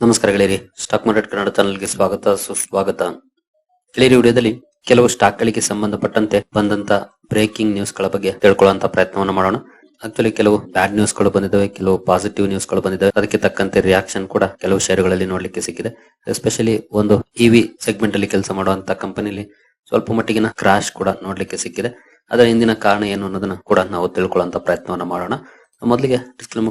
ನಮಸ್ಕಾರ ಗೆಳೆಯರಿ. Stock market Kannada ಚಾನಲ್ಗೆ ಸ್ವಾಗತ, ಸುಸ್ವಾಗತ. ಗೆಳೆಯರಿ ವಿಡಿಯೋದಲ್ಲಿ ಕೆಲವು ಸ್ಟಾಕ್ ಗಳಿಗೆ ಸಂಬಂಧಪಟ್ಟಂತೆ ಬಂದಂತ ಬ್ರೇಕಿಂಗ್ ನ್ಯೂಸ್ಗಳ ಬಗ್ಗೆ ತಿಳ್ಕೊಳ್ಳುವಂತ ಪ್ರಯತ್ನವನ್ನು ಮಾಡೋಣ. ಆಕ್ಚುಲಿ ಕೆಲವು ಬ್ಯಾಡ್ ನ್ಯೂಸ್ಗಳು ಬಂದಿದ್ದಾವೆ, ಕೆಲವು ಪಾಸಿಟಿವ್ ನ್ಯೂಸ್ಗಳು ಬಂದಿದ್ದಾವೆ. ಅದಕ್ಕೆ ತಕ್ಕಂತೆ ರಿಯಾಕ್ಷನ್ ಕೂಡ ಕೆಲವು ಷೇರುಗಳಲ್ಲಿ ನೋಡ್ಲಿಕ್ಕೆ ಸಿಕ್ಕಿದೆ. ಎಸ್ಪೆಷಲಿ ಒಂದು ಇವಿ ಸೆಗ್ಮೆಂಟ್ ಅಲ್ಲಿ ಕೆಲಸ ಮಾಡುವಂತ ಕಂಪನಿಲಿ ಸ್ವಲ್ಪ ಮಟ್ಟಿಗಿನ ಕ್ರಾಶ್ ಕೂಡ ನೋಡ್ಲಿಕ್ಕೆ ಸಿಕ್ಕಿದೆ. ಅದರ ಹಿಂದಿನ ಕಾರಣ ಏನು ಅನ್ನೋದನ್ನ ಕೂಡ ನಾವು ತಿಳ್ಕೊಳ್ಳುವಂತ ಪ್ರಯತ್ನವನ್ನು ಮಾಡೋಣ. ಮೊದಲಿಗೆ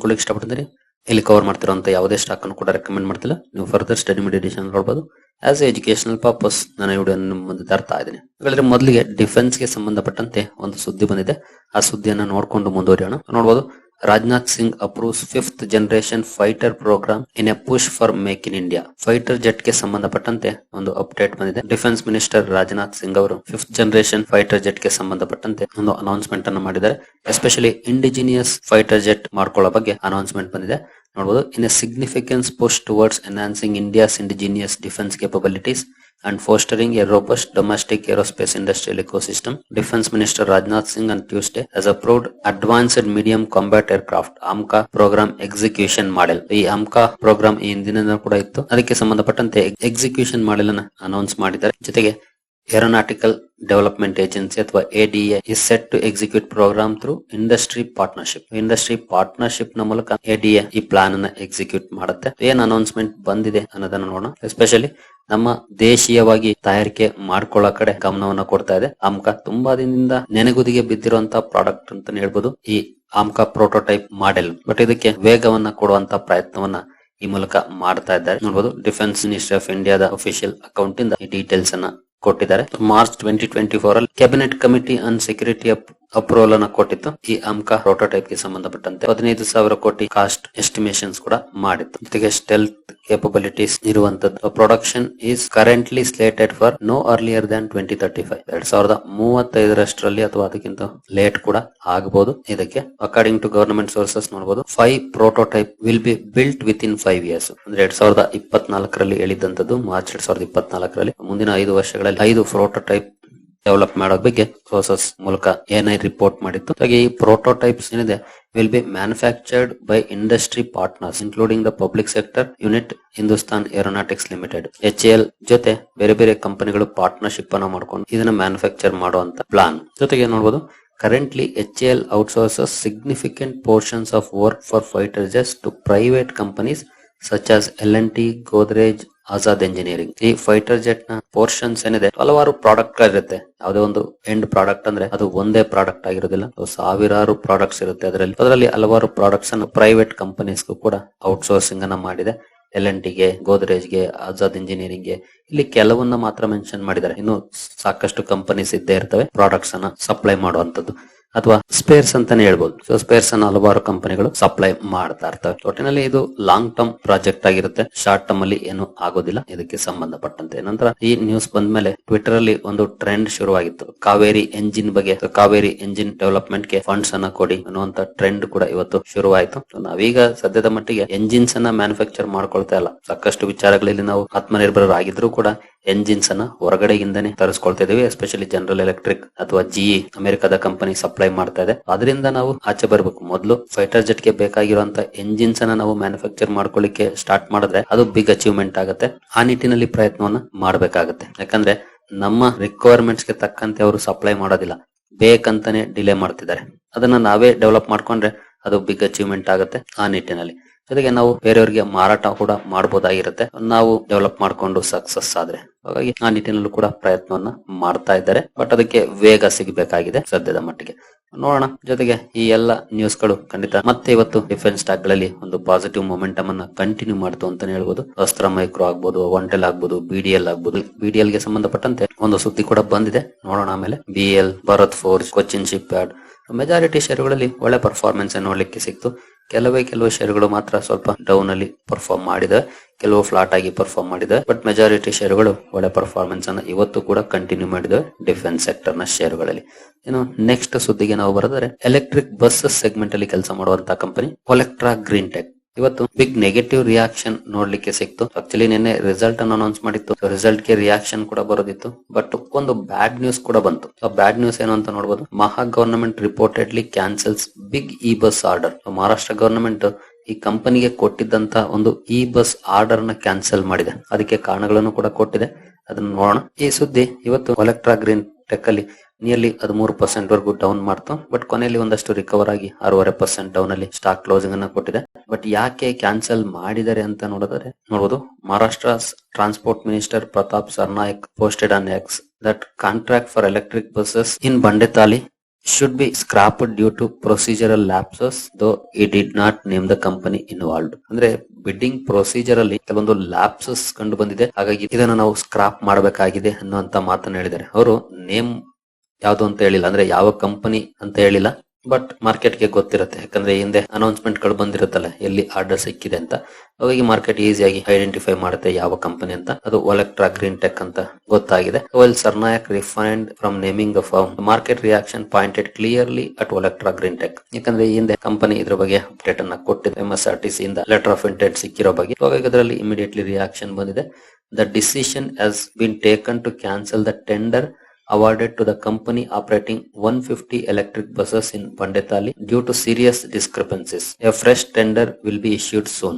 ಕೊಡ್ಲಿಕ್ಕೆ ಇಷ್ಟಪಡ್ತೀನಿ ಇಲ್ಲಿ ಕವರ್ ಮಾಡ್ತಿರೋಂತ ಯಾವುದೇ ಸ್ಟಾಕ್ ಅನ್ನು ಕೂಡ ರೆಕಮೆಂಡ್ ಮಾಡ್ತಿಲ್ಲ. ನೀವು ಫರ್ದರ್ ಸ್ಟಡಿ ಮೆಡಿಟೇಷನ್ ನೋಡಬಹುದು ಆಸ್ ಎಜುಕೇಶನಲ್ ಪರ್ಪಸ್ ನಾನು ವಿಡಿಯೋ ನಿಮ್ಮ ಮುಂದೆ ತರ್ತಾ ಇದ್ದೀನಿ. ಹಾಗಾದ್ರೆ ಮೊದಲಿಗೆ ಡಿಫೆನ್ಸ್ಗೆ ಸಂಬಂಧಪಟ್ಟಂತೆ ಒಂದು ಸುದ್ದಿ ಬಂದಿದೆ. ಆ ಸುದ್ದಿಯನ್ನು ನೋಡ್ಕೊಂಡು ಮುಂದುವರಿಯೋಣ. ನೋಡಬಹುದು Rajnath Singh approves fifth generation fighter program in a push for make in India fighter ಜೆಟ್ಗೆ ಸಂಬಂಧಪಟ್ಟಂತೆ ಒಂದು ಅಪ್ಡೇಟ್ ಬಂದಿದೆ. ಡಿಫೆನ್ಸ್ ಮಿನಿಸ್ಟರ್ ರಾಜನಾಥ್ ಸಿಂಗ್ ಅವರು ಫಿಫ್ತ್ ಜನರೇಷನ್ ಫೈಟರ್ ಜೆಟ್ಗೆ ಸಂಬಂಧಪಟ್ಟಂತೆ ಒಂದು ಅನೌನ್ಸ್ಮೆಂಟ್ ಅನ್ನು ಮಾಡಿದ್ದಾರೆ. ಎಸ್ಪೆಷಲಿ ಇಂಡಿಜಿನಿಯಸ್ ಫೈಟರ್ ಜೆಟ್ ಮಾಡ್ಕೊಳ್ಳೋ ಬಗ್ಗೆ ಅನೌನ್ಸ್ಮೆಂಟ್ ಬಂದಿದೆ. ನೋಡಬಹುದು in a significance push towards enhancing India's indigenous defence capabilities and fostering a robust domestic aerospace industrial ecosystem. Defense Minister Rajnath Singh on Tuesday has approved Advanced Medium Combat Aircraft AMCA program execution model. ಈ AMCA program ಈ ಹಿಂದಿನ ಕೂಡ ಇತ್ತು ಅದಕ್ಕೆ ಸಂಬಂಧಪಟ್ಟಂತೆ execution model ಅನ್ನ announce ಮಾಡಿದ್ದಾರೆ ಜೊತೆಗೆ ಏರೋನಾಟಿಕಲ್ ಡೆವಲಪ್ಮೆಂಟ್ ಏಜೆನ್ಸಿ ಅಥವಾ ADA is set to execute program through industry partnership industry ಪಾರ್ಟ್ನರ್ಶಿಪ್ನ ಮೂಲಕ ಎಡಿಎ ಈ ಪ್ಲಾನ್ ಅನ್ನ ಎಕ್ಸಿಕ್ಯೂಟ್ ಮಾಡುತ್ತೆ. ಏನ್ ಅನೌನ್ಸ್ಮೆಂಟ್ ಬಂದಿದೆ ಅನ್ನೋದನ್ನ ನೋಡೋಣ. ಎಸ್ಪೆಷಲಿ ನಮ್ಮ ದೇಶೀಯವಾಗಿ ತಯಾರಿಕೆ ಮಾಡ್ಕೊಳ್ಳೋ ಕಡೆ ಗಮನವನ್ನ ಕೊಡ್ತಾ ಇದೆ. ಆಮ್ಕ ತುಂಬಾ ದಿನದಿಂದ ನೆನೆಗುದಿಗೆ ಬಿದ್ದಿರುವಂತಹ ಪ್ರಾಡಕ್ಟ್ ಅಂತ ಹೇಳ್ಬೋದು. ಈ ಆಮ್ಕ ಪ್ರೋಟೋಟೈಪ್ ಮಾಡೆಲ್ ಬಟ್ ಇದಕ್ಕೆ ವೇಗವನ್ನ ಕೊಡುವಂತ ಪ್ರಯತ್ನವನ್ನ ಈ ಮೂಲಕ ಮಾಡ್ತಾ ಇದ್ದಾರೆ. ನೋಡಬಹುದು ಡಿಫೆನ್ಸ್ ಮಿನಿಸ್ಟ್ರಿ ಆಫ್ ಇಂಡಿಯಾದ ಅಫಿಷಿಯಲ್ ಅಕೌಂಟ್ ಇಂದ ಈ ಡೀಟೇಲ್ಸ್ ಅನ್ನ ಕೊಟ್ಟಿದ್ದಾರೆ. ಮಾರ್ಚ್ ಟ್ವೆಂಟಿ ಟ್ವೆಂಟಿ ಫೋರ್ ಅಲ್ಲಿ cabinet committee on security approval ಅನ್ನ ಕೊಟ್ಟಿತ್ತು. ಈ ಅಂಕ ಪ್ರೋಟೋಟೈಪ್ಗೆ ಸಂಬಂಧಪಟ್ಟಂತೆ ಹದಿನೈದು ಸಾವಿರ ಕೋಟಿ ಕಾಸ್ಟ್ ಎಸ್ಟಿಮೇಷನ್ಸ್ ಕೂಡ ಮಾಡಿತ್ತು. ಜೊತೆಗೆ ಸ್ಟೆಲ್ತ್ ಕೇಪಬಿಲಿಟೀಸ್ ಇರುವಂತದ್ದು. Production is currently slated for no earlier than twenty thirty five ಎರಡ್ ಸಾವಿರದ ಮೂವತ್ತೈದರಷ್ಟರಲ್ಲಿ ಅಥವಾ ಅದಕ್ಕಿಂತ ಲೇಟ್ ಕೂಡ ಆಗಬಹುದು ಇದಕ್ಕೆ ಅಕಾರ್ಡಿಂಗ್ ಟು ಗವರ್ನಮೆಂಟ್ ಸೋರ್ಸಸ್ ನೋಡಬಹುದು five prototype will be built within five years ಅಂದ್ರೆ ಎರಡ್ ಸಾವಿರದ ಇಪ್ಪತ್ನಾಲ್ಕರಲ್ಲಿ ಹೇಳಿದಂತದ್ದು ಮಾರ್ಚ್ ಎರಡ್ ಸಾವಿರದ ಇಪ್ಪತ್ನಾಲ್ಕರಲ್ಲಿ. ಮುಂದಿನ ಐದು ವರ್ಷಗಳಲ್ಲಿ ಐದು ಪ್ರೋಟೋಟೈಪ್ ಡೆವಲಪ್ ಮಾಡೋ ಬಗ್ಗೆ ಪ್ರೋಸೆಸ್ ಮೂಲಕ ಎನ್ಐ ರಿಪೋರ್ಟ್ ಮಾಡಿತ್ತು. ಹಾಗೆ ಈ ಪ್ರೋಟೋಟೈಪ್ಸ್ ಏನಿದೆ will be manufactured by industry partners including the public sector unit Hindustan aeronautics limited H L ಜೊತೆ ಬೇರೆ ಬೇರೆ ಕಂಪನಿಗಳು ಪಾರ್ಟ್ನರ್ಶಿಪ್ ಅನ್ನ ಮಾಡ್ಕೊಂಡು ಇದನ್ನ ಮ್ಯಾನುಫ್ಯಾಕ್ಚರ್ ಮಾಡುವಂತ ಪ್ಲಾನ್ ಜೊತೆಗೆ ನೋಡಬಹುದು currently H L outsources significant portions of work for fighter just to private companies such as L N T Godrej Azad engineering ಈ ಫೈಟರ್ ಜೆಟ್ನ ಪೋರ್ಷನ್ಸ್ ಏನಿದೆ, ಹಲವಾರು ಪ್ರಾಡಕ್ಟ್ ಗಳಿರುತ್ತೆ. ಯಾವುದೇ ಒಂದು ಎಂಡ್ ಪ್ರಾಡಕ್ಟ್ ಅಂದ್ರೆ ಅದು ಒಂದೇ ಪ್ರಾಡಕ್ಟ್ ಆಗಿರೋದಿಲ್ಲ. ಸಾವಿರಾರು ಪ್ರಾಡಕ್ಟ್ಸ್ ಇರುತ್ತೆ ಅದರಲ್ಲಿ. ಅದರಲ್ಲಿ ಹಲವಾರು ಪ್ರಾಡಕ್ಟ್ಸ್ ಅನ್ನು ಪ್ರೈವೇಟ್ ಕಂಪನೀಸ್ಗೂ ಕೂಡ ಔಟ್ಸೋರ್ಸಿಂಗ್ ಅನ್ನ ಮಾಡಿದೆ. ಎಲ್ ಎನ್ ಟಿಗೆ ಗೋದ್ರೇಜ್ಗೆ ಆಜಾದ್ ಇಂಜಿನಿಯರಿಂಗ್ಗೆ. ಇಲ್ಲಿ ಕೆಲವನ್ನ ಮಾತ್ರ ಮೆನ್ಷನ್ ಮಾಡಿದ್ದಾರೆ. ಇನ್ನು ಸಾಕಷ್ಟು ಕಂಪನೀಸ್ ಇದ್ದೇ ಇರ್ತವೆ. ಪ್ರಾಡಕ್ಟ್ಸ್ ಅನ್ನ ಸಪ್ಲೈ ಮಾಡುವಂತದ್ದು ಅಥವಾ ಸ್ಪೇರ್ಸ್ ಅಂತಾನೆ ಹೇಳ್ಬೋದು. ಸೊ ಸ್ಪೇರ್ಸ್ ಅನ್ನು ಹಲವಾರು ಕಂಪನಿಗಳು ಸಪ್ಲೈ ಮಾಡ್ತಾ ಇರ್ತವೆ. ಒಟ್ಟಿನಲ್ಲಿ ಇದು ಲಾಂಗ್ ಟರ್ಮ್ ಪ್ರಾಜೆಕ್ಟ್ ಆಗಿರುತ್ತೆ. ಶಾರ್ಟ್ ಟರ್ಮ್ ಅಲ್ಲಿ ಏನು ಆಗೋದಿಲ್ಲ. ಇದಕ್ಕೆ ಸಂಬಂಧಪಟ್ಟಂತೆ. ನಂತರ ಈ ನ್ಯೂಸ್ ಬಂದ್ಮೇಲೆ ಟ್ವಿಟರ್ ಅಲ್ಲಿ ಒಂದು ಟ್ರೆಂಡ್ ಶುರುವಾಗಿತ್ತು. ಕಾವೇರಿ ಎಂಜಿನ್ ಬಗ್ಗೆ. ಕಾವೇರಿ ಎಂಜಿನ್ ಡೆವಲಪ್ಮೆಂಟ್ಗೆ ಫಂಡ್ಸ್ ಅನ್ನ ಕೊಡಿ ಅನ್ನುವಂತ ಟ್ರೆಂಡ್ ಕೂಡ ಇವತ್ತು ಶುರುವಾಯಿತು. ನಾವೀಗ ಸದ್ಯದ ಮಟ್ಟಿಗೆ ಎಂಜಿನ್ಸ್ ಅನ್ನ ಮ್ಯಾನುಫ್ಯಾಕ್ಚರ್ ಮಾಡ್ಕೊಳ್ತಾ ಇಲ್ಲ. ಸಾಕಷ್ಟು ವಿಚಾರಗಳಲ್ಲಿ ನಾವು ಆತ್ಮನಿರ್ಭರರಾಗಿದ್ರು ಕೂಡ ಎಂಜಿನ್ಸ್ ಅನ್ನ ಹೊರಗಡೆಯಿಂದನೇ ತರಿಸ್ಕೊಳ್ತಾ ಇದೀವಿ ಎಸ್ಪೆಷಲಿ ಜನರಲ್ ಎಲೆಕ್ಟ್ರಿಕ್ ಅಥವಾ ಜಿಇ ಅಮೆರಿಕದ ಕಂಪನಿ ಸಪ್ಲೈ ಮಾಡ್ತಾ ಇದೆ. ಅದರಿಂದ ನಾವು ಆಚೆ ಬರಬೇಕು. ಮೊದಲು ಫೈಟರ್ ಜೆಟ್ಗೆ ಬೇಕಾಗಿರುವಂತ ಎಂಜಿನ್ಸ್ ಅನ್ನ ನಾವು ಮ್ಯಾನುಫ್ಯಾಕ್ಚರ್ ಮಾಡ್ಕೊಳ್ಳಿಕ್ಕೆ ಸ್ಟಾರ್ಟ್ ಮಾಡಿದ್ರೆ ಅದು ಬಿಗ್ ಅಚೀವ್ಮೆಂಟ್ ಆಗುತ್ತೆ. ಆ ನಿಟ್ಟಿನಲ್ಲಿ ಪ್ರಯತ್ನವನ್ನ ಮಾಡಬೇಕಾಗುತ್ತೆ. ಯಾಕಂದ್ರೆ ನಮ್ಮ ರಿಕ್ವೈರ್ಮೆಂಟ್ಸ್ಗೆ ತಕ್ಕಂತೆ ಅವರು ಸಪ್ಲೈ ಮಾಡೋದಿಲ್ಲ. ಬೇಕಂತಾನೆ ಡಿಲೇ ಮಾಡ್ತಿದ್ದಾರೆ. ಅದನ್ನ ನಾವೇ ಡೆವಲಪ್ ಮಾಡ್ಕೊಂಡ್ರೆ ಅದು ಬಿಗ್ ಅಚೀವ್ಮೆಂಟ್ ಆಗುತ್ತೆ ಆ ನಿಟ್ಟಿನಲ್ಲಿ. ಜೊತೆಗೆ ನಾವು ಬೇರೆಯವರಿಗೆ ಮಾರಾಟ ಕೂಡ ಮಾಡಬಹುದಾಗಿರುತ್ತೆ ನಾವು ಡೆವಲಪ್ ಮಾಡ್ಕೊಂಡು ಸಕ್ಸಸ್ ಆದ್ರೆ. ಹಾಗಾಗಿ ಆ ನಿಟ್ಟಿನಲ್ಲೂ ಕೂಡ ಪ್ರಯತ್ನವನ್ನ ಮಾಡ್ತಾ ಇದ್ದಾರೆ. ಬಟ್ ಅದಕ್ಕೆ ವೇಗ ಸಿಗಬೇಕಾಗಿದೆ ಸದ್ಯದ ಮಟ್ಟಿಗೆ. ನೋಡೋಣ. ಜೊತೆಗೆ ಈ ಎಲ್ಲ ನ್ಯೂಸ್ಗಳು ಖಂಡಿತ ಮತ್ತೆ ಇವತ್ತು ಡಿಫೆನ್ಸ್ ಸ್ಟಾಕ್ಗಳಲ್ಲಿ ಒಂದು ಪಾಸಿಟಿವ್ ಮೊಮೆಂಟಮ್ ಅನ್ನ ಕಂಟಿನ್ಯೂ ಮಾಡ್ತು ಅಂತಾನೆ ಹೇಳ್ಬೋದು. ಅಸ್ತ್ರ ಮೈಕ್ರೋ ಆಗ್ಬೋದು ಒಂಟೆಲ್ ಆಗ್ಬೋದು. ಬಿಡಿಎಲ್ ಆಗ್ಬೋದು ಬಿಡಿಎಲ್ಗೆ ಸಂಬಂಧಪಟ್ಟಂತೆ ಒಂದು ಸುದ್ದಿ ಕೂಡ ಬಂದಿದೆ. ನೋಡೋಣ ಆಮೇಲೆ. B L Bharat forge Cochin shipyard majority ಶೇರುಗಳಲ್ಲಿ ಒಳ್ಳೆ ಪರ್ಫಾರ್ಮೆನ್ಸ್ ನೋಡ್ಲಿಕ್ಕೆ ಸಿಕ್ತು. ಕೆಲವೇ ಕೆಲವು ಷೇರುಗಳು ಮಾತ್ರ ಸ್ವಲ್ಪ ಡೌನ್ ಅಲ್ಲಿ ಪರ್ಫಾರ್ಮ್ ಮಾಡಿದೆ, ಕೆಲವು ಫ್ಲಾಟ್ ಆಗಿ ಪರ್ಫಾರ್ಮ್ ಮಾಡಿದೆ ಬಟ್ ಮೆಜಾರಿಟಿ ಷೇರುಗಳು ಒಳ್ಳೆ ಪರ್ಫಾರ್ಮೆನ್ಸ್ ಅನ್ನ ಇವತ್ತು ಕೂಡ ಕಂಟಿನ್ಯೂ ಮಾಡಿದೆ ಡಿಫೆನ್ಸ್ ಸೆಕ್ಟರ್ನ ಷೇರುಗಳಲ್ಲಿ ಇನ್ನು ನೆಕ್ಸ್ಟ್ ಸುದ್ದಿಗೆ ನಾವು ಬರೆದರೆ ಎಲೆಕ್ಟ್ರಿಕ್ ಬಸ್ ಸೆಗ್ಮೆಂಟ್ ಅಲ್ಲಿ ಕೆಲಸ ಮಾಡುವಂತಹ ಕಂಪನಿ ಒಲೆಕ್ಟ್ರಾ ಗ್ರೀನ್ ಟೆಕ್ ಇವತ್ತು ಬಿಗ್ ನೆಗೆಟಿವ್ ರಿಯಾಕ್ಷನ್ ನೋಡ್ಲಿಕ್ಕೆ ಸಿಕ್ತು. ಆಕ್ಚುಲಿ ನಿನ್ನೆ ರಿಸಲ್ಟ್ ಅನ್ನು ಅನೌನ್ಸ್ ಮಾಡಿತ್ತು. ರಿಸಲ್ಟ್ಗೆ ರಿಯಾಕ್ಷನ್ ಕೂಡ ಬರೋದಿತ್ತು. ಬಟ್ ಒಂದು ಬ್ಯಾಡ್ ನ್ಯೂಸ್ ಕೂಡ ಬಂತು. ಆ ಬ್ಯಾಡ್ ನ್ಯೂಸ್ ಏನು ಅಂತ ನೋಡಬಹುದು Maha government reportedly cancels big E bus order Maharashtra government ಈ ಕಂಪನಿಗೆ ಕೊಟ್ಟಿದ್ದಂತ ಒಂದು ಇ ಬಸ್ ಆರ್ಡರ್ನ ಕ್ಯಾನ್ಸಲ್ ಮಾಡಿದೆ. ಅದಕ್ಕೆ ಕಾರಣಗಳನ್ನು ಕೂಡ ಕೊಟ್ಟಿದೆ. ಅದನ್ನ ನೋಡೋಣ. ಈ ಸುದ್ದಿ ಇವತ್ತು ಒಲೆಕ್ಟ್ರಾ ಗ್ರೀನ್ ಟೆಕ್ ಅಲ್ಲಿ ನಿಯರ್ಲಿ ಹದಿಮೂರು ಪರ್ಸೆಂಟ್ ವರೆಗೂ ಡೌನ್ ಮಾಡ್ತು. ಬಟ್ ಕೊನೆಯಲ್ಲಿ ಒಂದಷ್ಟು ರಿಕವರ್ ಆಗಿ ಆರೂವರೆ ಪರ್ಸೆಂಟ್ ಡೌನ್ ಅಲ್ಲಿ ಸ್ಟಾಕ್ ಕ್ಲೋಸಿಂಗ್ ಅನ್ನ ಕೊಟ್ಟಿದೆ. ಬಟ್ ಯಾಕೆ ಕ್ಯಾನ್ಸಲ್ ಮಾಡಿದ್ದಾರೆ ಅಂತ ನೋಡಿದರೆ ನೋಡಬಹುದು Maharashtra transport minister Pratap Sarnaik posted on X that contract for electric buses in ಬಂಡೆತಾಲಿ should be scrapped due to procedural lapses, though he did not name the company involved. ಅಂದ್ರೆ bidding procedure ಅಲ್ಲಿ ಕೆಲವೊಂದು lapses ಕಂಡು ಬಂದಿದೆ. ಹಾಗಾಗಿ ಇದನ್ನ ನಾವು scrap ಮಾಡಬೇಕಾಗಿದೆ ಅನ್ನುವಂತ ಮಾತನ್ನ ಹೇಳಿದ್ದಾರೆ. ಅವರು ನೇಮ್ ಯಾವುದು ಅಂತ ಹೇಳಿಲ್ಲ. ಅಂದ್ರೆ ಯಾವ ಕಂಪನಿ ಅಂತ ಹೇಳಿಲ್ಲ. ಬಟ್ ಮಾರ್ಕೆಟ್ಗೆ ಗೊತ್ತಿರುತ್ತೆ. ಯಾಕಂದ್ರೆ ಹಿಂದೆ ಅನೌನ್ಸ್ಮೆಂಟ್ಗಳು ಬಂದಿರುತ್ತಲ್ಲ, ಎಲ್ಲಿ ಆರ್ಡರ್ ಸಿಕ್ಕಿದೆ ಅಂತ. ಅವಾಗ ಮಾರ್ಕೆಟ್ ಈಸಿಯಾಗಿ ಐಡೆಂಟಿಫೈ ಮಾಡುತ್ತೆ ಯಾವ ಕಂಪನಿ ಅಂತ. ಅದು ಒಲೆಕ್ಟ್ರಾ ಗ್ರೀನ್ ಟೆಕ್ ಅಂತ ಗೊತ್ತಾಗಿದೆ. Well Sarnaik refrained from naming a firm market reaction pointed clearly at Olectra green tech ಯಾಕಂದ್ರೆ ಹಿಂದೆ ಕಂಪನಿ ಇದ್ರ ಬಗ್ಗೆ ಅಪ್ಡೇಟ್ ಅನ್ನ ಕೊಟ್ಟಿದೆ. M S R T C ಇಂದ ಲೆಟರ್ ಆಫ್ ಇಂಟೆಂಟ್ ಸಿಕ್ಕಿರೋ ಬಗ್ಗೆ. ಅವಾಗ ಅದರಲ್ಲಿ ಇಮಿಡಿಯೇಟ್ಲಿ ರಿಯಾಕ್ಷನ್ ಬಂದಿದೆ. The decision has been taken to cancel the tender awarded to the company operating 150 electric buses in Pandetali due to serious discrepancies. A fresh tender will be issued soon.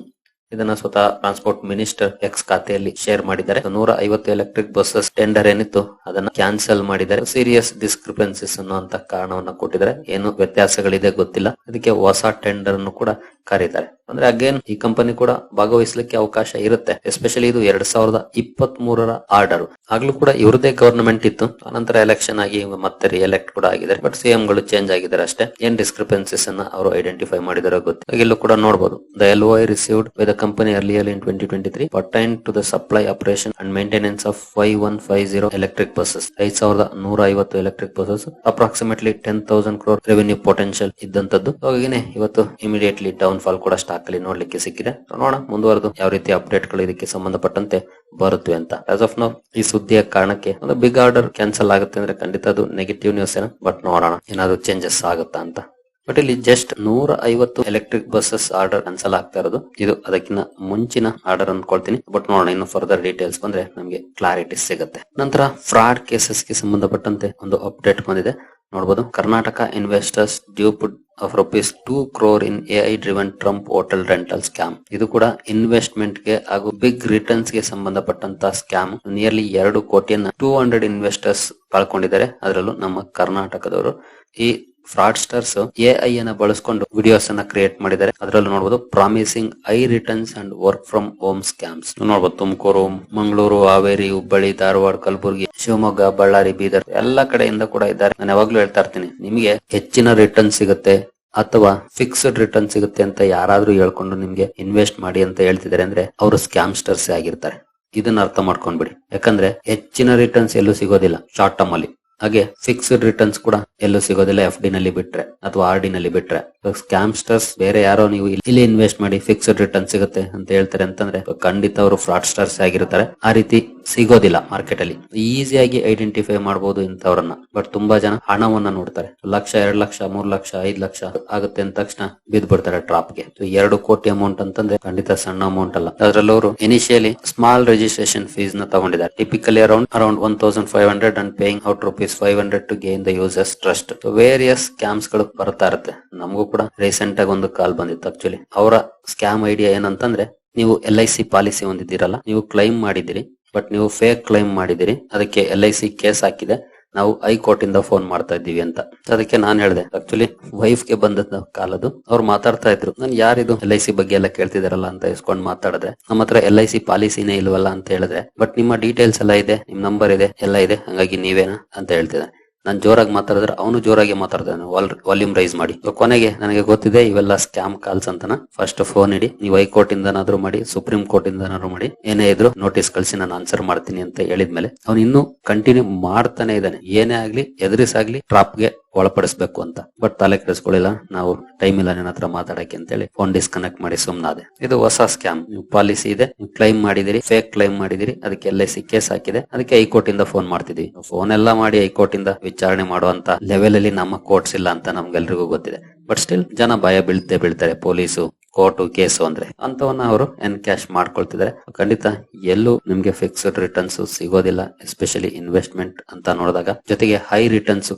ಇದನ್ನ ಸ್ವತಃ transport minister X ಖಾತೆಯಲ್ಲಿ share ಮಾಡಿದ್ದಾರೆ ನೂರ ಐವತ್ತು electric buses tender ಏನಿತ್ತು, ಅದನ್ನ cancel ಮಾಡಿದ್ದಾರೆ serious ಡಿಸ್ಕ್ರಿಪೆನ್ಸಿಸ್ ಅನ್ನುವಂತ ಕಾರಣವನ್ನ ಕೊಟ್ಟಿದ್ದಾರೆ ಏನು ವ್ಯತ್ಯಾಸಗಳಿದೆ ಗೊತ್ತಿಲ್ಲ ಅದಕ್ಕೆ ಹೊಸ ಟೆಂಡರ್ ಅನ್ನು ಕೂಡ ಕರೀತಾರೆ. ಅಂದ್ರೆ ಅಗೇನ್ ಈ ಕಂಪನಿ ಕೂಡ ಭಾಗವಹಿಸಲಿಕ್ಕೆ ಅವಕಾಶ ಇರುತ್ತೆ. ಎಸ್ಪೆಷಲಿ ಇದು ಎರಡ್ ಸಾವಿರದ ಇಪ್ಪತ್ತ್ ಮೂರರ ಆರ್ಡರ್ ಆಗ್ಲೂ ಕೂಡ ಇವ್ರದೇ ಗವರ್ನಮೆಂಟ್ ಇತ್ತು. ಆನಂತರ ಎಲೆಕ್ಷನ್ ಆಗಿ ಮತ್ತೆ ರಿಎಲೆಕ್ಟ್ ಕೂಡ ಆಗಿದ್ದಾರೆ. ಬಟ್ ಸಿಎಂ ಗಳು ಚೇಂಜ್ ಆಗಿದ್ದಾರೆ ಅಷ್ಟೇ. ಏನ್ ಡಿಸ್ಕ್ರಿಪೆನ್ಸಿಸ್ ಅನ್ನ ಅವರು ಐಡೆಂಟಿಫೈ ಮಾಡಿದಾರೋ ಗೊತ್ತು ಇಲ್ಲೂ ಕೂಡ ನೋಡಬಹುದು the L I received by the company earlier in twenty twenty three pertain to the supply operation and maintenance of five one five zero electric buses ಐದ್ ಸಾವಿರದ ನೂರ ಐವತ್ತು electric buses approximately ten thousand crore revenue potential ಇದ್ದಂತದ್ದು ಹಾಗೇನೆ ಇವತ್ತು immediately down fall ಕೂಡ stock ಅಲ್ಲಿ ನೋಡ್ಲಿಕ್ಕೆ ಸಿಕ್ಕಿದೆ. ನೋಡೋಣ, ಮುಂದುವರೆದು ಯಾವ ರೀತಿ ಅಪ್ಡೇಟ್ಗಳು ಇದಕ್ಕೆ ಸಂಬಂಧಪಟ್ಟಂತೆ ಬರುತ್ತೆ ಅಂತ. ಆಸ್ ಆಫ್ ನೋ ಈ ಸುದ್ದಿಯ ಕಾರಣಕ್ಕೆ ಒಂದು ಬಿಗ್ ಆರ್ಡರ್ ಕ್ಯಾನ್ಸಲ್ ಆಗುತ್ತೆ ಅಂದ್ರೆ ಖಂಡಿತ ಅದು ನೆಗೆಟಿವ್ ನ್ಯೂಸ್ ಏನ ಬಟ್ ನೋಡೋಣ, ಏನಾದ್ರು ಚೇಂಜಸ್ ಆಗುತ್ತಾ ಅಂತ. ಬಟ್ ಇಲ್ಲಿ ಜಸ್ಟ್ ನೂರ ಐವತ್ತು ಎಲೆಕ್ಟ್ರಿಕ್ ಬಸ್ಸಸ್ ಆರ್ಡರ್ ಕ್ಯಾನ್ಸಲ್ ಆಗ್ತಾ ಇರೋದು. ಇದು ಅದಕ್ಕಿಂತ ಮುಂಚಿನ ಆರ್ಡರ್ ಅನ್ಕೊಳ್ತೀನಿ ಬಟ್ ನೋಡೋಣ, ಇನ್ನು ಫರ್ದರ್ ಡೀಟೇಲ್ಸ್ ಬಂದ್ರೆ ನಮಗೆ ಕ್ಲಾರಿಟಿ ಸಿಗುತ್ತೆ. ನಂತರ ಫ್ರಾಡ್ ಕೇಸಸ್ಗೆ ಸಂಬಂಧಪಟ್ಟಂತೆ ಒಂದು ಅಪ್ಡೇಟ್ ಬಂದಿದೆ. ನೋಡಬಹುದು Karnataka investors duped of rupees two crore in AI driven Trump hotel rental scam ಇದು ಕೂಡ ಇನ್ವೆಸ್ಟ್ಮೆಂಟ್ಗೆ ಹಾಗೂ ಬಿಗ್ ರಿಟರ್ನ್ಸ್ಗೆ ಸಂಬಂಧಪಟ್ಟಂತಹ ಸ್ಕ್ಯಾಮ್ ನಿಯರ್ಲಿ ಎರಡು ಕೋಟಿಯನ್ನ ಟೂ ಹಂಡ್ರೆಡ್ ಇನ್ವೆಸ್ಟರ್ಸ್ ಕಳ್ಕೊಂಡಿದ್ದಾರೆ ಅದರಲ್ಲೂ ನಮ್ಮ ಕರ್ನಾಟಕದವರು ಈ ಫ್ರಾಡ್ಸ್ಟರ್ಸ್ ಎಐ ಅನ್ನ ಬಳಸ್ಕೊಂಡು ವಿಡಿಯೋಸ್ ಅನ್ನ ಕ್ರಿಯೇಟ್ ಮಾಡಿದ್ದಾರೆ. ಅದರಲ್ಲೂ ನೋಡಬಹುದು promising high returns and work from home scams ನೋಡಬಹುದು ತುಮಕೂರು, ಮಂಗಳೂರು, ಹಾವೇರಿ, ಹುಬ್ಬಳ್ಳಿ, ಧಾರವಾಡ, ಕಲಬುರಗಿ, ಶಿವಮೊಗ್ಗ, ಬಳ್ಳಾರಿ, ಬೀದರ್ ಎಲ್ಲಾ ಕಡೆಯಿಂದ ಕೂಡ ಇದ್ದಾರೆ. ನಾನು ಯಾವಾಗ್ಲೂ ಹೇಳ್ತಾ ಇರ್ತೀನಿ, ನಿಮಗೆ ಹೆಚ್ಚಿನ ರಿಟರ್ನ್ ಸಿಗುತ್ತೆ ಅಥವಾ ಫಿಕ್ಸ್ಡ್ ರಿಟರ್ನ್ ಸಿಗುತ್ತೆ ಅಂತ ಯಾರಾದ್ರೂ ಹೇಳ್ಕೊಂಡು ನಿಮ್ಗೆ ಇನ್ವೆಸ್ಟ್ ಮಾಡಿ ಅಂತ ಹೇಳ್ತಿದ್ದಾರೆ ಅಂದ್ರೆ ಅವರು ಸ್ಕ್ಯಾಮ್ಸ್ಟರ್ಸ್ ಆಗಿರ್ತಾರೆ. ಇದನ್ನ ಅರ್ಥ ಮಾಡ್ಕೊಂಡ್ಬಿಡಿ. ಯಾಕಂದ್ರೆ ಹೆಚ್ಚಿನ ರಿಟರ್ನ್ಸ್ ಎಲ್ಲೂ ಸಿಗೋದಿಲ್ಲ ಶಾರ್ಟ್ ಟರ್ಮ್ ಅಲ್ಲಿ. ಹಾಗೆ ಫಿಕ್ಸ್ಡ್ ರಿಟರ್ನ್ಸ್ ಕೂಡ ಎಲ್ಲೂ ಸಿಗೋದಿಲ್ಲ ಎಫ್ ಡಿ ನಲ್ಲಿ ಬಿಟ್ರೆ ಅಥವಾ ಆರ್ ಡಿ ನಲ್ಲಿ ಬಿಟ್ರೆ. ಸ್ಕ್ಯಾಮ್ಸ್ಟರ್ಸ್ ಬೇರೆ ಯಾರೋ ನೀವು ಇಲ್ಲಿ ಇನ್ವೆಸ್ಟ್ ಮಾಡಿ ಫಿಕ್ಸ್ಡ್ ರಿಟರ್ನ್ ಸಿಗುತ್ತೆ ಅಂತ ಹೇಳ್ತಾರೆ ಅಂತಂದ್ರೆ ಖಂಡಿತ ಅವರು ಫ್ರಾಡ್ ಸ್ಟಾರ್ಸ್ ಆಗಿರ್ತಾರೆ. ಆ ರೀತಿ ಸಿಗೋದಿಲ್ಲ ಮಾರ್ಕೆಟ್ ಅಲ್ಲಿ. ಈಸಿಯಾಗಿ ಐಡೆಂಟಿಫೈ ಮಾಡಬಹುದು ಇಂಥವ್ರನ್ನ. ಬಟ್ ತುಂಬಾ ಜನ ಹಣವನ್ನ ನೋಡ್ತಾರೆ. ಲಕ್ಷ, ಎರಡ್ ಲಕ್ಷ, ಮೂರ್ ಲಕ್ಷ, ಐದ್ ಲಕ್ಷ ಆಗುತ್ತೆ ಅಂದ ತಕ್ಷಣ ಬಿದ್ದು ಬಿಡ್ತಾರೆ ಟ್ರಾಪ್ಗೆ ಎರಡು ಕೋಟಿ ಅಮೌಂಟ್ ಅಂತಂದ್ರೆ ಖಂಡಿತ ಸಣ್ಣ ಅಮೌಂಟ್ ಅಲ್ಲ. ಅದ್ರಲ್ಲಿ ಅವರು ಇನಿಷಿಯಲಿ ಸ್ಮಾಲ್ ರಿಜಿಸ್ಟ್ರೇಷನ್ ಫೀಸ್ನ ತಗೊಂಡಿದ್ದಾರೆ. Typically around around one thousand five hundred and paying out rupees five hundred to gain the users trust various ಸ್ಕ್ಯಾಮ್ಸ್ಗಳು ಬರ್ತಾ ಇರುತ್ತೆ. ನಮಗೂ ಕೂಡ ರೀಸೆಂಟ್ ಆಗಿ ಒಂದು ಕಾಲ್ ಬಂದಿತ್ತು ಆಕ್ಚುಲಿ ಅವರ ಸ್ಕ್ಯಾಮ್ ಐಡಿಯಾ ಏನಂತಂದ್ರೆ, ನೀವು ಎಲ್ ಐ ಸಿ ಪಾಲಿಸಿ ಹೊಂದಿದ್ದೀರಲ್ಲ, ನೀವು ಕ್ಲೈಮ್ ಮಾಡಿದಿರಿ ಬಟ್ ನೀವು ಫೇಕ್ ಕ್ಲೈಮ್ ಮಾಡಿದಿರಿ ಅದಕ್ಕೆ ಎಲ್ ಐ ಸಿ ಕೇಸ್ ಹಾಕಿದೆ. ನಾವು ಹೈಕೋರ್ಟ್ ಇಂದ ಫೋನ್ ಮಾಡ್ತಾ ಇದ್ದೀವಿ ಅಂತ. ಅದಕ್ಕೆ ನಾನು ಹೇಳಿದೆ ಆಕ್ಚುಲಿ ವೈಫ್ಗೆ ಬಂದ ಕಾಲದು ಅವ್ರು ಮಾತಾಡ್ತಾ ಇದ್ರು. ನಾನು ಯಾರಿದು ಎಲ್ ಐ ಸಿ ಬಗ್ಗೆ ಎಲ್ಲ ಕೇಳ್ತಿದಾರಲ್ಲ ಅಂತ ಇಸ್ಕೊಂಡ್ ಮಾತಾಡಿದ್ರೆ ನಮ್ಮ ಹತ್ರ ಎಲ್ ಐ ಸಿ ಪಾಲಿಸಿನೇ ಇಲ್ವಲ್ಲ ಅಂತ ಹೇಳಿದ್ರೆ ಬಟ್ ನಿಮ್ಮ ಡೀಟೇಲ್ಸ್ ಎಲ್ಲ ಇದೆ ನಿಮ್ ನಂಬರ್ ಇದೆ, ಎಲ್ಲ ಇದೆ, ಹಂಗಾಗಿ ನೀವೇನಾ ಅಂತ ಹೇಳ್ತಿದ್ದೆ. ನಾನ್ ಜೋರಾಗಿ ಮಾತಾಡಿದ್ರೆ ಅವನು ಜೋರಾಗಿ ಮಾತಾಡ್ತಾನೆ ವಾಲ್ಯೂಮ್ ರೈಸ್ ಮಾಡಿ. ಕೊನೆಗೆ ನನಗೆ ಗೊತ್ತಿದೆ ಇವೆಲ್ಲ ಸ್ಕ್ಯಾಮ್ ಕಾಲ್ಸ್ ಅಂತನ. ಫಸ್ಟ್ ಫೋನ್ ಇಡಿ ನೀವು ಹೈಕೋರ್ಟ್ ಇಂದನಾದ್ರೂ ಮಾಡಿ ಸುಪ್ರೀಂ ಕೋರ್ಟ್ ಇಂದನಾದ್ರೂ ಮಾಡಿ, ಏನೇ ಇದ್ರು ನೋಟಿಸ್ ಕಳಿಸಿ ನಾನು ಆನ್ಸರ್ ಮಾಡ್ತೀನಿ ಅಂತ ಹೇಳಿದ್ಮೇಲೆ, ಅವ್ನು ಇನ್ನೂ ಕಂಟಿನ್ಯೂ ಮಾಡ್ತಾನೆ ಇದ್ದಾನೆ. ಏನೇ ಆಗ್ಲಿ, ಎದುರಿಸಾಗ್ಲಿ ಟ್ರಾಪ್ಗೆ ಒಳಪಡಿಸ್ಬೇಕು ಅಂತ. ಬಟ್ ತಲೆ ಕೆಡಿಸ್ಕೊಳ್ಳಿಲ್ಲ ನಾವು ಟೈಮ್ ಇಲ್ಲ ನನ್ನ ಹತ್ರ ಮಾತಾಡಕ್ಕೆ ಅಂತೇಳಿ ಫೋನ್ ಡಿಸ್ಕನೆಕ್ಟ್ ಮಾಡಿ ಸುಮ್ನಾದೆ. ಇದು ಹೊಸ ಸ್ಕ್ಯಾಮ್ ನೀವು ಪಾಲಿಸಿ ಇದೆ ಕ್ಲೈಮ್ ಮಾಡಿದಿರಿ ಫೇಕ್ ಕ್ಲೈಮ್ ಮಾಡಿದಿರಿ ಅದಕ್ಕೆ ಎಲ್ ಸಿ ಕೇಸ್ ಹಾಕಿದೆ. ಅದಕ್ಕೆ ಹೈಕೋರ್ಟ್ ಇಂದ ಫೋನ್ ಮಾಡ್ತಿದ್ವಿ ಫೋನ್ ಎಲ್ಲ ಮಾಡಿ ಹೈಕೋರ್ಟ್ ಇಂದ ವಿಚಾರಣೆ ಮಾಡುವಂತ ಲೆವೆಲ್ ಅಲ್ಲಿ ನಮ್ಮ ಕೋರ್ಟ್ಸ್ ಇಲ್ಲ ಅಂತ ನಮ್ಗೆಲ್ರಿಗೂ ಗೊತ್ತಿದೆ. ಬಟ್ ಸ್ಟಿಲ್ ಜನ ಭಯ ಬೀಳ್ತೇ ಬೀಳ್ತಾರೆ ಪೊಲೀಸು ಕೋರ್ಟು ಕೇಸು ಅಂದ್ರೆ ಅಂತವನ್ನ ಅವರು ಎನ್ಕ್ಯಾಶ್ ಮಾಡ್ಕೊಳ್ತಿದ್ದಾರೆ. ಖಂಡಿತ ಎಲ್ಲೂ ನಿಮ್ಗೆ ಫಿಕ್ಸ್ಡ್ ರಿಟರ್ನ್ಸ್ ಸಿಗೋದಿಲ್ಲ ಎಸ್ಪೆಷಲಿ ಇನ್ವೆಸ್ಟ್ಮೆಂಟ್ ಅಂತ ನೋಡಿದಾಗ. ಜೊತೆಗೆ ಹೈ ರಿಟರ್ನ್ಸ್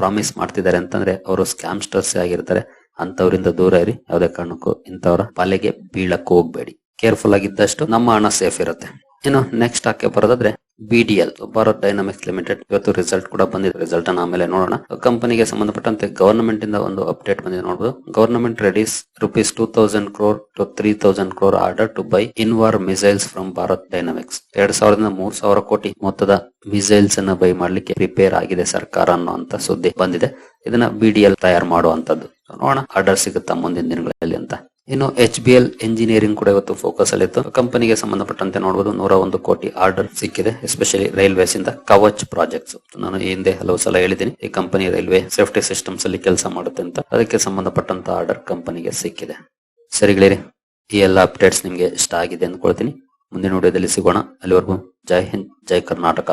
ಪ್ರಾಮಿಸ್ ಮಾಡ್ತಿದ್ದಾರೆ ಅಂತಂದ್ರೆ ಅವರು ಸ್ಕ್ಯಾಮ್ಸ್ಟರ್ಸ್ ಆಗಿರ್ತಾರೆ. ಅಂತವರಿಂದ ದೂರ ಇರಿ, ಯಾವುದೇ ಕಾರಣಕ್ಕೂ ಇಂಥವ್ರ ಪಾಲೆಗೆ ಬೀಳಕ್ಕೂ ಹೋಗ್ಬೇಡಿ. ಕೇರ್ಫುಲ್ ಆಗಿದ್ದಷ್ಟು ನಮ್ಮ ಹಣ ಸೇಫ್ ಇರುತ್ತೆ. ಇನ್ನು ನೆಕ್ಸ್ಟ್ ಹಾಕಿ ಬರೋದಾದ್ರೆ ಬಿಡಿಎಲ್ ಭಾರತ್ ಡೈನಾಮಿಕ್ಸ್ ಲಿಮಿಟೆಡ್ ಇವತ್ತು ರಿಸಲ್ಟ್ ಕೂಡ ಬಂದಿದೆ. ರಿಸಲ್ಟ್ ಅನ್ನ ಆಮೇಲೆ ನೋಡೋಣ. ಕಂಪನಿಗೆ ಸಂಬಂಧಪಟ್ಟಂತೆ ಗವರ್ನಮೆಂಟ್ ಇಂದ ಒಂದು ಅಪ್ಡೇಟ್ ಬಂದಿದೆ. ನೋಡಬಹುದು government readies rupees two thousand crore to three thousand crore order to buy Invar missiles from Bharat dynamics ಎರಡ್ ಸಾವಿರದಿಂದ ಮೂರ್ ಸಾವಿರ ಕೋಟಿ ಮೊತ್ತದ ಮಿಸೈಲ್ಸ್ ಅನ್ನ ಬೈ ಮಾಡ್ಲಿಕ್ಕೆ ಪ್ರಿಪೇರ್ ಆಗಿದೆ ಸರ್ಕಾರ ಅನ್ನುವಂತ ಸುದ್ದಿ ಬಂದಿದೆ. ಇದನ್ನ ಬಿಡಿಎಲ್ ತಯಾರು ಮಾಡುವಂತದ್ದು. ನೋಡೋಣ. ಆರ್ಡರ್ ಸಿಗುತ್ತಾ ಮುಂದಿನ ದಿನಗಳಲ್ಲಿ ಅಂತ. ಇನ್ನು ಎಚ್ ಬಿ ಎಲ್ ಇಂಜಿನಿಯರಿಂಗ್ ಕೂಡ ಇವತ್ತು ಫೋಕಸ್ ಅಲ್ಲಿ ಇತ್ತು. ಕಂಪನಿಗೆ ಸಂಬಂಧಪಟ್ಟಂತೆ ನೋಡಬಹುದು ನೂರ ಒಂದು ಕೋಟಿ ಆರ್ಡರ್ ಸಿಕ್ಕಿದೆ ಎಸ್ಪೆಷಲಿ ರೈಲ್ವೇಸ್ ಇಂದ ಕವಚ್ ಪ್ರಾಜೆಕ್ಟ್ಸ್ ನಾನು ಹಿಂದೆ ಹಲವು ಸಲ ಹೇಳಿದ್ದೀನಿ, ಈ ಕಂಪನಿ ರೈಲ್ವೆ ಸೇಫ್ಟಿ ಸಿಸ್ಟಮ್ಸ್ ಅಲ್ಲಿ ಕೆಲಸ ಮಾಡುತ್ತೆ ಅಂತ. ಅದಕ್ಕೆ ಸಂಬಂಧಪಟ್ಟಂತ ಆರ್ಡರ್ ಕಂಪನಿಗೆ ಸಿಕ್ಕಿದೆ. ಸರಿಗಳಿರಿ ಈ ಎಲ್ಲ ಅಪ್ಡೇಟ್ಸ್ ನಿಮ್ಗೆ ಇಷ್ಟ ಆಗಿದೆ ಅಂದ್ಕೊಳ್ತೀನಿ. ಮುಂದಿನ ವಿಡಿಯೋದಲ್ಲಿ ಸಿಗೋಣ. ಅಲ್ಲಿವರೆಗೂ ಜೈ ಹಿಂದ್, ಜೈ ಕರ್ನಾಟಕ.